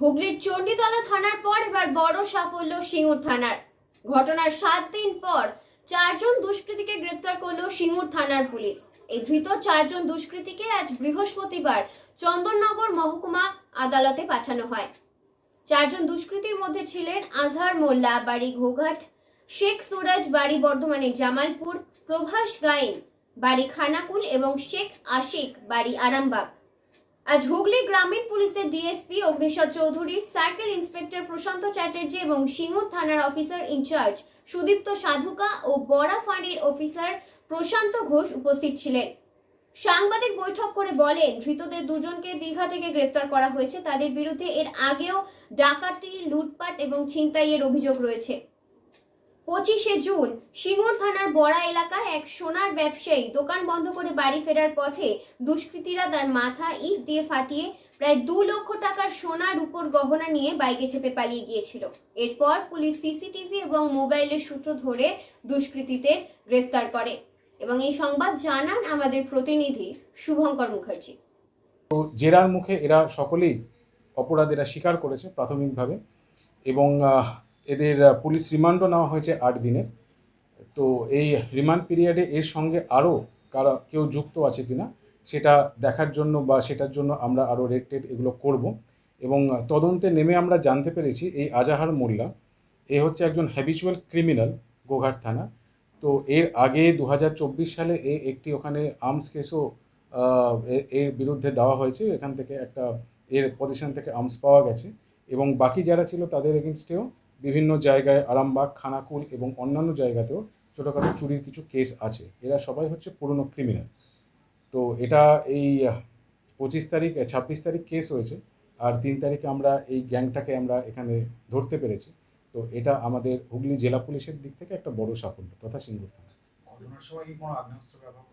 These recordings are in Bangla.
হুগলির চণ্ডীতলা থানার পর এবার বড় সাফল্য সিঙ্গুর থানার। ঘটনার সাত দিন পর চারজন দুষ্কৃতীকে গ্রেপ্তার করল সিঙ্গুর থানার পুলিশ। এই ধৃত চারজন দুষ্কৃতীকে আজ বৃহস্পতিবার চন্দননগর মহকুমা আদালতে পাঠানো হয়। চারজন দুষ্কৃতীর মধ্যে ছিলেন আজহার মোল্লা, বাড়ি ঘোঘাট, শেখ সুরাজ, বাড়ি বর্ধমানের জামালপুর, প্রভাস গাইন, বাড়ি খানাকুল এবং শেখ আশিক, বাড়ি আরামবাগ। আজ হুগলি গ্রামীণ পুলিশের DSP Agnishwar Chowdhury, circle inspector Prashanta Chatterjee এবং সিঙ্গুর থানার officer in charge Sudipta Sadhuka ও বড়া ফাঁড়ির অফিসার প্রশান্ত ঘোষ উপস্থিত ছিলেন। সাংবাদিক বৈঠক করে বলেন, ধৃতদের দুজনকে দীঘা থেকে গ্রেফতার করা হয়েছে। তাদের বিরুদ্ধে এর আগেও ডাকাতি, লুটপাট এবং ছিনতাইয়ের অভিযোগ রয়েছে। পঁচিশে জুন, সিঙ্গুর থানার বড়া এলাকায় এক সোনার ব্যবসায়ী দোকান বন্ধ করে বাড়ি ফেরার পথে দুষ্কৃতীরা তার মাথা ইট দিয়ে ফাটিয়ে প্রায় দু লক্ষ টাকার সোনার উপর গহনা নিয়ে বাইকে চেপে পালিয়ে গিয়েছিল। এরপর পুলিশ সিসিটিভি এবং মোবাইলের সূত্র ধরে দুষ্কৃতীদের গ্রেফতার করে। এবং এই সংবাদ জানান আমাদের প্রতিনিধি শুভঙ্কর মুখার্জি। জেরার মুখে এরা সকলেই অপরাধ এরা স্বীকার করেছে প্রাথমিকভাবে এবং এদের পুলিশ রিমান্ডও নেওয়া হয়েছে আট দিনের তো এই রিমান্ড পিরিয়ডে এর সঙ্গে আরও কারা, কেউ যুক্ত আছে কিনা, সেটা দেখার জন্য বা সেটার জন্য আমরা আরও রেটেড এগুলো করব। এবং তদন্তে নেমে আমরা জানতে পেরেছি এই আজাহার মোল্লা, এ হচ্ছে একজন হ্যাবিচুয়াল ক্রিমিনাল গোঘাট থানা। তো এর আগে দু হাজার চব্বিশ সালে এ একটি ওখানে আর্মস কেসও এর বিরুদ্ধে দেওয়া হয়েছে। এখান থেকে একটা, এর পজিশন থেকে আর্মস পাওয়া গেছে। এবং বাকি যারা ছিল তাদের এগেনস্টেও বিভিন্ন জায়গায় আরামবাগ খানাকুল এবং অন্যান্য জায়গাতেও ছোটোখাটো চুরির কিছু কেস আছে। এরা সবাই হচ্ছে পুরনো ক্রিমিনাল তো এটা এই পঁচিশ তারিখ ছাব্বিশ তারিখ কেস হয়েছে আর তিন তারিখে আমরা এই গ্যাংটাকে আমরা এখানে ধরতে পেরেছি। তো এটা আমাদের হুগলি জেলা পুলিশের দিক থেকে একটা বড় সাফল্য তথা সিঙ্গুর থানা। ঘটনার সময় কি কোনো আগ্নেয়াস্ত্র ব্যবহার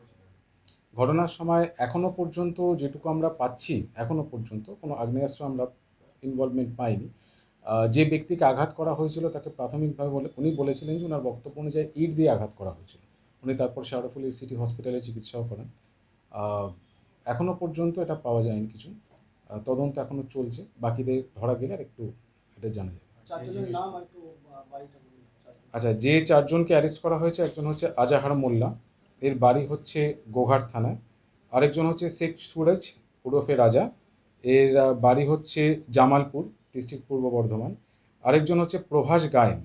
ঘটনার সময় এখনও পর্যন্ত যেটুকু আমরা পাচ্ছি এখনও পর্যন্ত কোনো আগ্নেয়াস্ত্র আমরা ইনভলভমেন্ট পাইনি। যে ব্যক্তিকে আঘাত করা হয়েছিল তাকে প্রাথমিকভাবে বলে উনি বলেছিলেন যে ওনার বক্তব্য অনুযায়ী ইট দিয়ে আঘাত করা হয়েছিল। উনি তারপর শাহরফুলি সিটি হসপিটালে চিকিৎসাও করেন। এখনও পর্যন্ত এটা পাওয়া যায়নি কিছু। তদন্ত এখনও চলছে। বাকিদের ধরা গেলে আর একটু এটা জানা যাবে। আচ্ছা যে চারজনকে অ্যারেস্ট করা হয়েছে একজন হচ্ছে আজাহার মোল্লা এর বাড়ি হচ্ছে গোঘাট থানায়। আরেকজন হচ্ছে শেখ সুরজ ওরফে রাজা। এর বাড়ি হচ্ছে জামালপুর। ডিস্ট্রিক্ট পূর্ব বর্ধমান। আরেকজন হচ্ছে প্রভাস গায়েন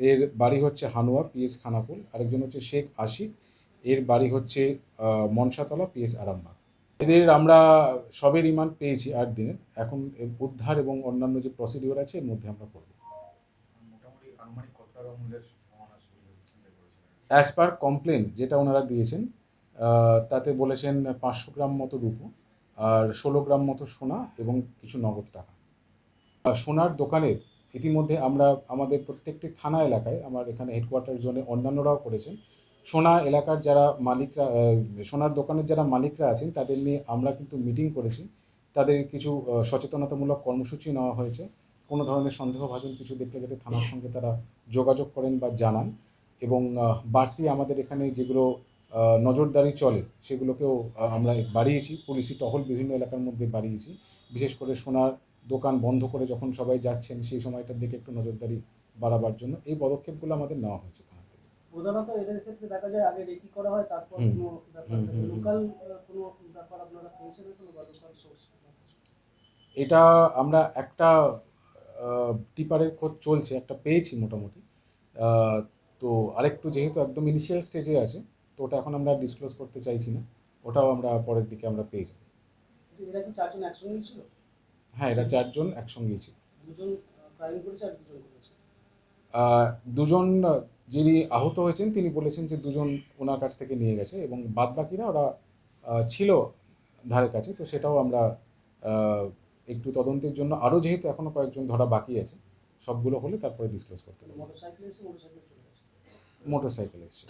এর বাড়ি হচ্ছে হানুয়া পিএস খানাকুল আরেকজন হচ্ছে শেখ আশিক এর বাড়ি হচ্ছে মনসাতলা পিএস আরামবাগ। এদের আমরা সবে রিমান্ড পেয়েছি আট দিনের। এখন উদ্ধার এবং অন্যান্য যে প্রসিডিওর আছে এর মধ্যে আমরা করব। অ্যাজ পার কমপ্লেন যেটা ওনারা দিয়েছেন তাতে বলেছেন পাঁচশো গ্রাম মতো রূপো আর ষোলো গ্রাম মতো সোনা এবং কিছু নগদ টাকা। সোনার দোকানের ইতিমধ্যে আমরা আমাদের প্রত্যেকটি থানা এলাকায় আমার এখানে হেডকোয়ার্টার জোনে অন্যান্যরাও করেছেন। সোনা এলাকার যারা মালিকরা সোনার দোকানের যারা মালিকরা আছেন, তাদের নিয়ে আমরা কিন্তু মিটিং করেছি। তাদের কিছু সচেতনতামূলক কর্মসূচি নেওয়া হয়েছে। কোনো ধরনের সন্দেহভাজন কিছু দেখলে যাতে থানার সঙ্গে তারা যোগাযোগ করেন বা জানান এবং বাড়তি আমাদের এখানে যেগুলো নজরদারি চলে, সেগুলোকেও আমরা বাড়িয়েছি। পুলিশি টহল বিভিন্ন এলাকার মধ্যে বাড়িয়েছি। বিশেষ করে সোনার দোকান বন্ধ করে যখন সবাই যাচ্ছেন সেই সময়টার দিকে একটু নজরদারি বাড়াবার জন্য এই পদক্ষেপগুলো আমাদের নেওয়া হয়েছে থানা থেকে। প্রধানত এদের ক্ষেত্রে দেখা যায় আগে রেকি করা হয় তারপর কোনো ব্যাপার হুম, থাকে হুম, হুম। লোকাল কোনো ব্যাপার আপনারা পেয়েছেন কোনো লোকাল সোর্স এটা আমরা একটা টিপারের খোঁজ চলছে একটা পেয়েছি মোটামুটি। আহ, তো আরেকটু যেহেতু একদম ইনিশিয়াল স্টেজে আছে তো ওটা এখন আমরা ডিসক্লোজ করতে চাইছি না। ওটাও আমরা পরের দিকে আমরা পেয়ে যাব। এরা কি চারজন একসঙ্গেই ছিল? হ্যাঁ এটা চারজন একসঙ্গেই ছিল। দুজন যিনি আহত হয়েছেন তিনি বলেছেন যে দুজন ওনার কাছ থেকে নিয়ে গেছে এবং বাদ বাকিরা ওরা ছিল ধারে কাছে। তো সেটাও আমরা একটু তদন্তের জন্য আরও যেহেতু এখনও কয়েকজন ধরা বাকি আছে সবগুলো হলে তারপরে ডিসক্লোজ করতে হবে মোটর সাইকেল এসে মোটর সাইকেল চলে গেছে। মোটর সাইকেল এসছে।